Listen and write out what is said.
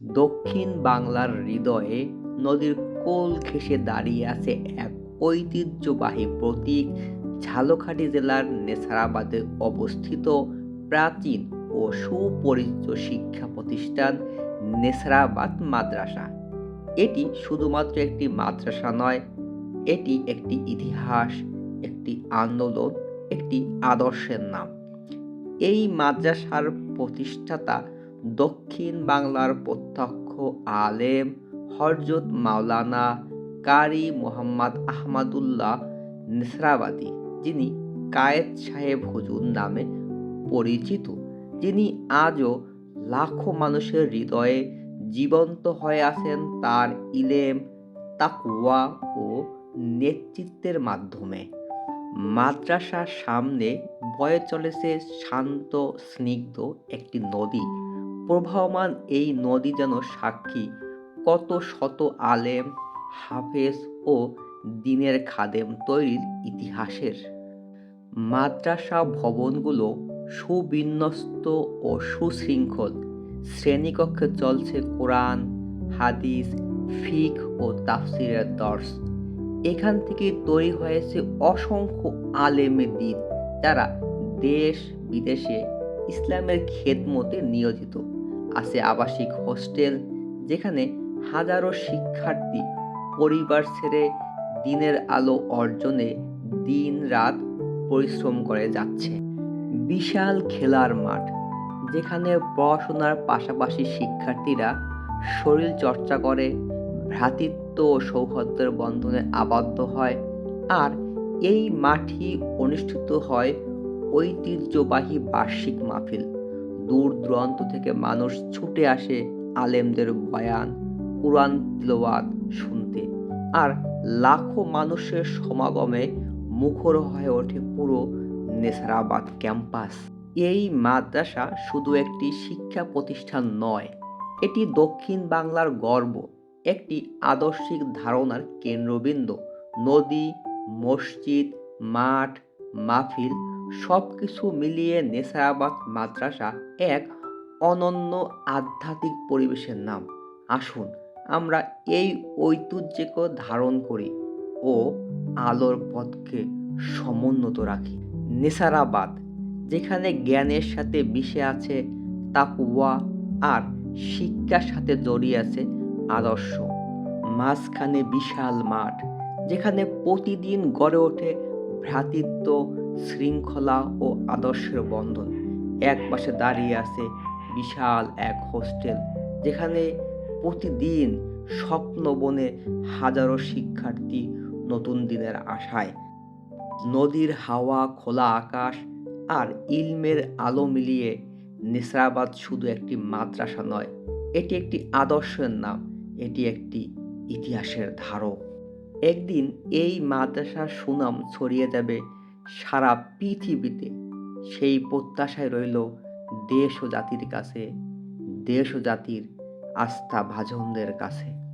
দক্ষিণ বাংলার হৃদয়ে নদীর কোল ঘেঁষে দাঁড়িয়ে আছে এক ঐতিহ্যবাহী প্রতীক। ঝালকাঠি জেলার নেছারাবাদে অবস্থিত প্রাচীন ও সুপরিচিত শিক্ষা প্রতিষ্ঠান নেছারাবাদ মাদ্রাসা। এটি শুধুমাত্র একটি মাদ্রাসা নয়, এটি একটি ইতিহাস, একটি আন্দোলন, একটি আদর্শের নাম। এই মাদ্রাসার প্রতিষ্ঠাতা দক্ষিণ বাংলার প্রত্যক্ষ আলেম হরজত মাওলানা কারি মোহাম্মদ আহমদুল্লাহ নিসরাবাদী, যিনি কায়েদ সাহেব হুজুর নামে পরিচিত। যিনি আজও লাখো মানুষের হৃদয়ে জীবন্ত হয়ে আছেন তার ইলেম তাকুয়া ও নেতৃত্বের মাধ্যমে। মাদ্রাসার সামনে বয়ে চলেছে শান্ত, স্নিগ্ধ একটি নদী। প্রবাহমান এই নদী যেন সাক্ষী কত শত আলেম, হাফেজ ও দিনের খাদেম তৈরির ইতিহাসের। মাদ্রাসা ভবনগুলো সুবিন্যস্ত ও সুশৃঙ্খল। শ্রেণীকক্ষে চলছে কোরআন, হাদিস, ফিক ও তাফসিরের দর্শ। এখান থেকে তৈরি হয়েছে অসংখ্য আলেমে দিন যারা দেশ বিদেশে ইসলামের খেদমতে নিয়োজিত। আছে আবাসিক হোস্টেল যেখানে হাজারো শিক্ষার্থী পরিবার ছেড়ে দিনের আলো অর্জনে দিন রাত পরিশ্রম করে যাচ্ছে। বিশাল খেলার মাঠ যেখানে পড়াশোনার পাশাপাশি শিক্ষার্থীরা শরীর চর্চা করে, ভ্রাতৃত্ব ও সৌহার্দ্যের বন্ধনে আবদ্ধ হয় আর এই মাঠই অনুষ্ঠিত হয় ঐতিহ্যবাহী বার্ষিক মাহফিল। দূর দূরান্ত থেকে মানুষ ছুটে আসে আলেমদের বয়ান, কোরআন তিলওয়াত শুনতে। আর লাখো মানুষের সমাগমে মুখর হয়ে ওঠে পুরো নেসারাবাদ ক্যাম্পাস। এই মাদ্রাসা শুধু একটি শিক্ষা প্রতিষ্ঠান নয়, এটি দক্ষিণ বাংলার গর্ব, একটি আদর্শিক ধারণার কেন্দ্রবিন্দু। নদী, মসজিদ, মাঠ, মাহফিল সব কিছু মিলিয়ে নেসারাবাদ মাদ্রাসা এক অনন্য আধ্যাত্মিক পরিবেশের নাম। আসুন, আমরা এই ঐতিহ্যকে ধারণ করি ও আলোর পথকে সমুন্নত রাখি। নেসারাবাদ, যেখানে জ্ঞানের সাথে মিশে আছে তাকুয়া আর শিক্ষার সাথে জড়িয়ে আছে আদর্শ। মাঝখানে বিশাল মাঠ, যেখানে প্রতিদিন গড়ে ওঠে ভ্রাতৃত্ব শৃঙ্খলা ও আদর্শের বন্ধন। এক পাশে দাঁড়িয়ে আছে বিশাল এক হোস্টেল, যেখানে প্রতিদিন স্বপ্ন বনে হাজারো শিক্ষার্থী নতুন দিনের আশায়। নদীর হাওয়া, খোলা আকাশ আর ইলমের আলো মিলিয়ে নেসরাবাদ শুধু একটি মাদ্রাসা নয়, এটি একটি আদর্শের নাম, এটি একটি ইতিহাসের ধারক। একদিন এই মাদ্রাসার সুনাম ছড়িয়ে যাবে সারা পৃথিবীতে সেই প্রত্যাশায় রইল দেশ ও জাতির কাছে, দেশ ও জাতির আস্থা ভাজনদের কাছে।